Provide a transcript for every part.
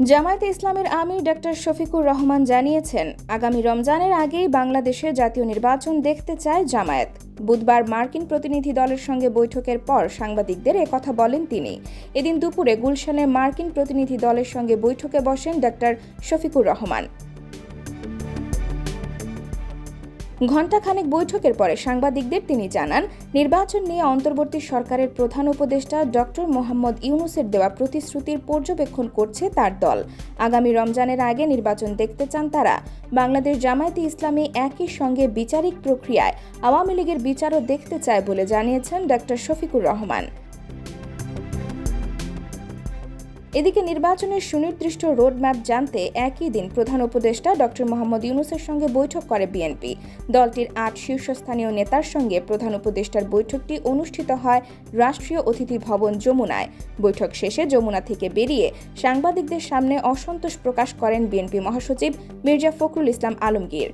জামায়াতে ইসলামের আমির ডক্টর শফিকুর রহমান জানিয়েছেন, আগামী রমজানের আগেই বাংলাদেশে জাতীয় নির্বাচন দেখতে চায় জামায়াত। বুধবার মার্কিন প্রতিনিধি দলের সঙ্গে বৈঠকের পর সাংবাদিকদের কথা বলেন তিনি। এদিন দুপুরে গুলশানে মার্কিন প্রতিনিধি দলের সঙ্গে বৈঠকে বসেন ডক্টর শফিকুর রহমান। ঘণ্টাখানেক বৈঠকের পরে সাংবাদিকদের তিনি জানান, নির্বাচন নিয়ে অন্তর্বর্তী সরকারের প্রধান উপদেষ্টা ডক্টর মোহাম্মদ ইউনুসের দেওয়া প্রতিশ্রুতির পর্যবেক্ষণ করছে তার দল। আগামী রমজানের আগে নির্বাচন দেখতে চান তারা। বাংলাদেশ জামায়াতে ইসলামী একই সঙ্গে বিচারিক প্রক্রিয়ায় আওয়ামী লীগের বিচারও দেখতে চায় বলে জানিয়েছেন ডক্টর শফিকুর রহমান। এদিকে নির্বাচনের সুনির্দিষ্ট রোডম্যাপ জানতে একই দিন প্রধান উপদেষ্টা ডক্টর মোহাম্মদ ইউনুসের সঙ্গে বৈঠক করে বিএনপি। দলটির আট শীর্ষস্থানীয় নেতার সঙ্গে প্রধান উপদেষ্টার বৈঠকটি অনুষ্ঠিত হয় রাষ্ট্রীয় অতিথি ভবন যমুনায়। বৈঠক শেষে যমুনা থেকে বেরিয়ে সাংবাদিকদের সামনে অসন্তোষ প্রকাশ করেন বিএনপি মহাসচিব মির্জা ফখরুল ইসলাম আলমগীর।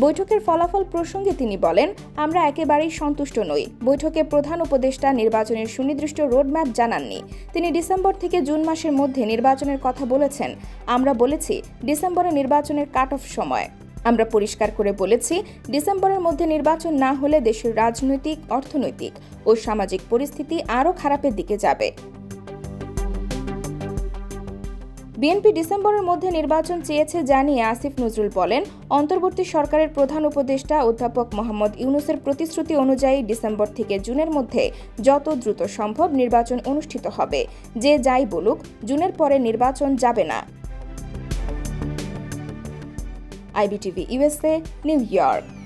বৈঠকের ফলাফল প্রসঙ্গে তিনি বলেন, আমরা একেবারেই সন্তুষ্ট নই। বৈঠকে প্রধান উপদেষ্টা নির্বাচনের সুনির্দিষ্ট রোডম্যাপ জানাননি। তিনি ডিসেম্বর থেকে জুন মাসের মধ্যে নির্বাচনের কথা বলেছেন। আমরা বলেছি, ডিসেম্বরে নির্বাচনের কাট অফ সময়। আমরা পরিষ্কার করে বলেছি, ডিসেম্বরের মধ্যে নির্বাচন না হলে দেশের রাজনৈতিক, অর্থনৈতিক ও সামাজিক পরিস্থিতি আরও খারাপের দিকে যাবে। বিএনপি ডিসেম্বরের মধ্যে নির্বাচন চেয়েছে জানিয়ে আসিফ নজরুল বলেন, অন্তর্বর্তী সরকারের প্রধান উপদেষ্টা অধ্যাপক মোহাম্মদ ইউনুসের প্রতিশ্রুতি অনুযায়ী ডিসেম্বর থেকে জুনের মধ্যে যত দ্রুত সম্ভব নির্বাচন অনুষ্ঠিত হবে। যে যাই বলুক, জুনের পরে নির্বাচন যাবে না। IBTV USA New York.